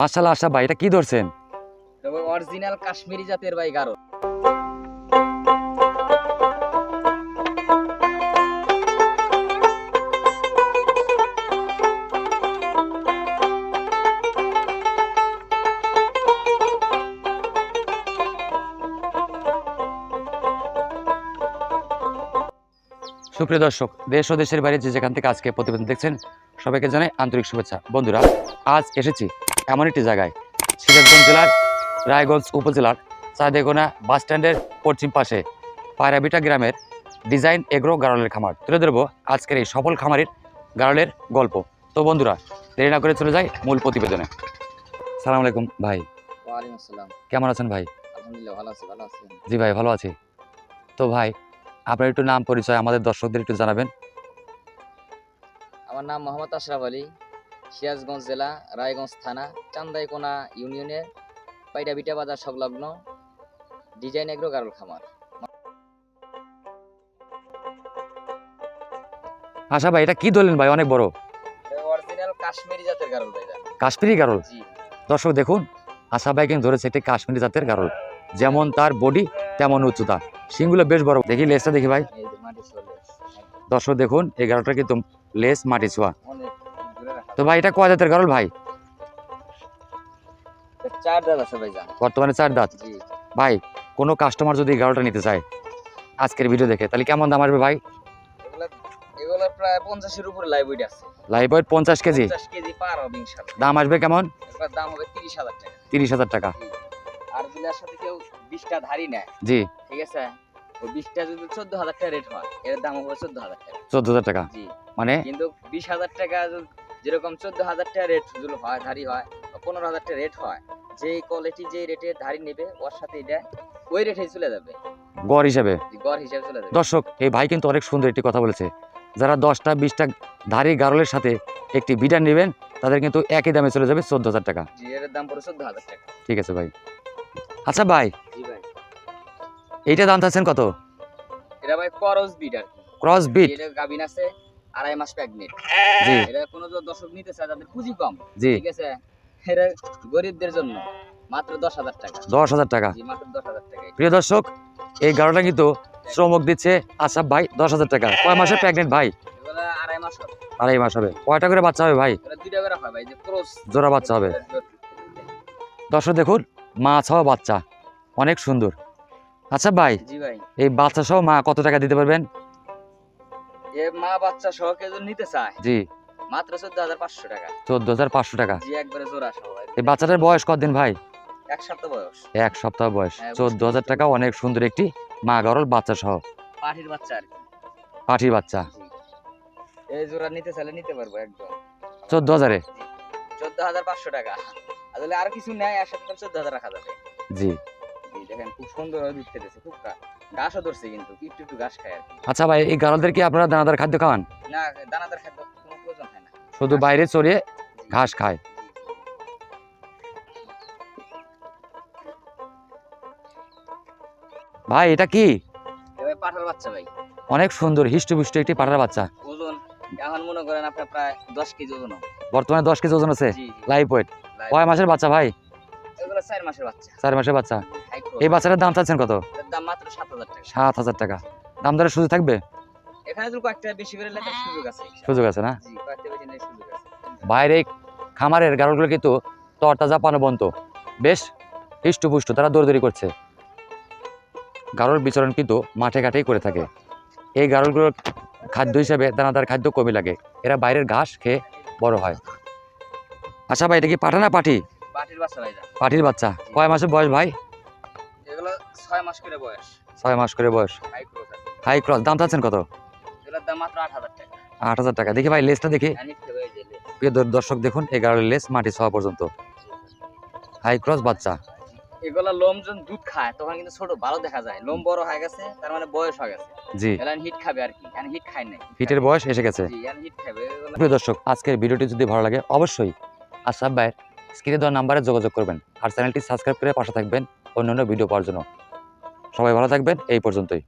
মাসাল্লাহ আশা ভাই এটা কি ধরছেন? অরিজিনাল কাশ্মীরি জাতের ভাই গারো। সুপ্রিয় দর্শক দেশ ও দেশের বাইরে যে যেখান থেকে আজকে প্রতিবেদন দেখছেন সবাইকে জানাই আন্তরিক শুভেচ্ছা। বন্ধুরা আজ এসেছি এমন একটি জায়গায়। সিরাজগঞ্জ জেলার রায়গঞ্জ উপজেলার চাঁদেগোনা বাস স্ট্যান্ডের পশ্চিম পাশে পায়রাবিটা গ্রামের ডিজাইন এগ্রো গারলের খামার। তুলে ধরবো আজকের এই সফল খামারের গারলের গল্প। তো বন্ধুরা দেরি না করে চলে যাই মূল প্রতিবেদনে। সালাম আলাইকুম ভাই। কেমন আছেন ভাই? জি ভাই ভালো আছি। তো ভাই আপনার একটু নাম পরিচয় আমাদের দর্শকদের একটু জানাবেন। আমার নাম মোহাম্মদ আশরাফ আলী। সিরাজগঞ্জ জেলা রায়গঞ্জ থানা চান্দাইকোনা ইউনিয়নের পাইটাবিটা বাজার সংলগ্ন ডিজাইন এগ্রো গারল খামার। আশা ভাই এটা কি ধরলেন ভাই? অনেক বড়। অরিজিনাল কাশ্মীরি জাতের গারল ভাই কাশ্মীরি গারল? জি। দর্শক দেখুন আশা ভাই কিন্তু ধরেছে একটি কাশ্মীরি জাতের গারল। যেমন তার বডি তেমন উচ্চতা। শিংগুলো বেশ বড়। দেখি লেসটা দেখি ভাই। দর্শক দেখুন এই গারলটা কিন্তু লেস মাটি ছোঁয়া। তো ভাই এটা কয় গারল ভাই? চার দাঁত আছে ভাই বর্তমানে চার দাঁত? জি। ভাই কোনো কাস্টমার যদি গারলটা নিতে চায় আজকের ভিডিও দেখে তাহলে কেমন দাম আসবে ভাই? এগুলা প্রায় পঞ্চাশের উপরে লাইভ ওয়েট আছে। লাইভ ওয়েট পঞ্চাশ কেজি? কেজি পার হবে ইনশাল্লাহ। দাম আসবে কেমন? দাম হবে তিরিশ হাজার টাকা। তিরিশ হাজার টাকা। আর যদি সাথে কেউ বিশটা ধারি নেয়। জি। ঠিক আছে? ওই বিশটা যদি চোদ্দ হাজার টাকা রেট হয় এর দাম হবে চোদ্দ হাজার টাকা। চোদ্দ হাজার টাকা? জি। মানে? কিন্তু বিশ হাজার টাকা যেরকম চোদ্দ হাজার টাকা রেট যদি হয় ধারি হয় পনেরো হাজার টাকা রেট হয় যে কোয়ালিটি যে রেটের ধারি নেবে ওর সাথে এটা ওই রেটে চলে যাবে। গড় হিসেবে। গড় হিসাবে চলে যাবে। দর্শক এই ভাই কিন্তু অনেক সুন্দর একটি কথা বলেছে। যারা দশটা বিশটা ধারি গারলের সাথে একটি বিডার নেবেন তাদের কিন্তু একই দামে চলে যাবে চোদ্দ হাজার টাকা। এর দাম পড়ে চোদ্দ হাজার টাকা। ঠিক আছে ভাই। আচ্ছা ভাই ভাই। এইটা দাম চাচ্ছেন কত? এটা ভাই ক্রস বিট আর ক্রস বিড এটা গাবিন আছে আড়াই মাস প্রেগনেন্ট জি। এটা কোনো দর্শক নিতে চায় তাদের পুঁজি কম। জি। ঠিক আছে? এটা গরিবদের জন্য মাত্র দশ হাজার টাকা। দশ হাজার টাকা? জি মাত্র দশ হাজার টাকা। প্রিয় দর্শক এই গাড়োটা কিন্তু শ্রমক দিচ্ছে আসাব ভাই দশ হাজার টাকা। কয় মাসে প্রেগনেন্ট ভাই? আড়াই মাস হবে। আড়াই মাস হবে। কয়টা করে বাচ্চা হবে ভাই? দুইটা করে হয় ভাই যে ক্রস। জোড়া বাচ্চা হবে। দর্শক দেখুন মা ছাওয়া বাচ্চা। অনেক সুন্দর। আচ্ছা ভাই। এই বাচ্চা সহ মা কত টাকা দিতে পারবেন? এ মা বাচ্চা সহ কেউ নিতে চায় জি। মাত্র চোদ্দ হাজার পাঁচশো টাকা। চোদ্দ হাজার পাঁচশো টাকা। জি একবারে সহ ভাই। এই বাচ্চাটার বয়স কতদিন ভাই? এক সপ্তাহ বয়স। এক সপ্তাহ বয়স। হ্যাঁ, চোদ্দ হাজার টাকা অনেক সুন্দর একটি মা গরল বাচ্চা সহ। পাঠির বাচ্চা আর কি। পাঠির বাচ্চা। এই জোড়া নিতে চাইলে নিতে পারব একদম। চোদ্দ হাজারে? চোদ্দ হাজার পাঁচশো টাকা। আসলে আর কিছু নেয় আর সাথে চোদ্দ হাজার রাখা যাবে। জি। দেখেন খুব সুন্দর দুধ খেতেছে খুব ঘাসও ধরছে কিন্তু একটু একটু ঘাস খায় আর কি। আচ্ছা ভাই এই কি আপনারা দানাদার খাদ্য খাওয়ান? না দানাদার খাদ্য কোনো প্রয়োজন হয় না। শুধু বাইরে চড়িয়ে ঘাস খায়। ভাই এটা কি? পাঠার বাচ্চা ভাই। অনেক সুন্দর হিষ্টপুষ্ট একটি পাঠার বাচ্চা। ওজন এখন মনে করেন আপনার প্রায় দশ কেজি ওজন বর্তমানে দশ কেজি ওজন আছে। লাইফ ওয়েট কয় মাসের বাচ্চা ভাই? চার মাসের বাচ্চা। চার মাসের বাচ্চা? High growth। এই বাচ্চাটার দাম চাচ্ছেন কত? দাম মাত্র সাত হাজার টাকা। সাত হাজার টাকা। দাম দরের সুযোগ থাকবে? এখানে যদি কয়েকটা বেশি করে লেখার সুযোগ আছে। সুযোগ আছে না? বাইরে খামারের গাড়লগুলো কিন্তু তরতাজা পানবন্ত। বেশ হৃষ্টপুষ্ট তারা দৌড়দৌড়ি করছে। গাড়ল বিচরণ কিন্তু মাঠে ঘাটেই করে থাকে। এই গাড়লগুলোর খাদ্য হিসাবে দানাদার খাদ্য কমই লাগে। এরা বাইরের ঘাস খেয়ে বড় হয়। আচ্ছা ভাই এটা কি পাঠা না পাঠি? পাটির বাচ্চা কয় মাসের বয়স ভাই? এগুলো ছয় মাস করে বয়স। ছয় মাস করে বয়স। হাই ক্রস দাম চাচ্ছেন কত? এগুলোর দাম মাত্র আট হাজার টাকা। আট হাজার টাকা। দেখি ভাই লেসটা দেখি। জানি তো ভাই যে লেস। প্রিয় দর্শক দেখুন এই গাড়লের লেস মাটি ছোঁয়া পর্যন্ত। হাই ক্রস বাচ্চা। এগুলা লোম যখন দুধ খায় তখন কিন্তু ছোট ভালো দেখা যায়। লোম বড় হয়ে গেছে তার মানে বয়স হয়ে গেছে। জি। এলান হিট খাবে আর কি হিট খায় নাই। হিটের বয়স এসে গেছে। জি এখন হিট খাবে। প্রিয় দর্শক আজকের ভিডিওটি যদি ভালো লাগে অবশ্যই আশরাফ ভাইয়ের স্ক্রিনে দেওয়া নাম্বারে যোগাযোগ করবেন আর চ্যানেলটি সাবস্ক্রাইব করে পাশে থাকবেন অন্যান্য ভিডিও পাওয়ার জন্য। সবাই ভালো থাকবেন, এই পর্যন্তই।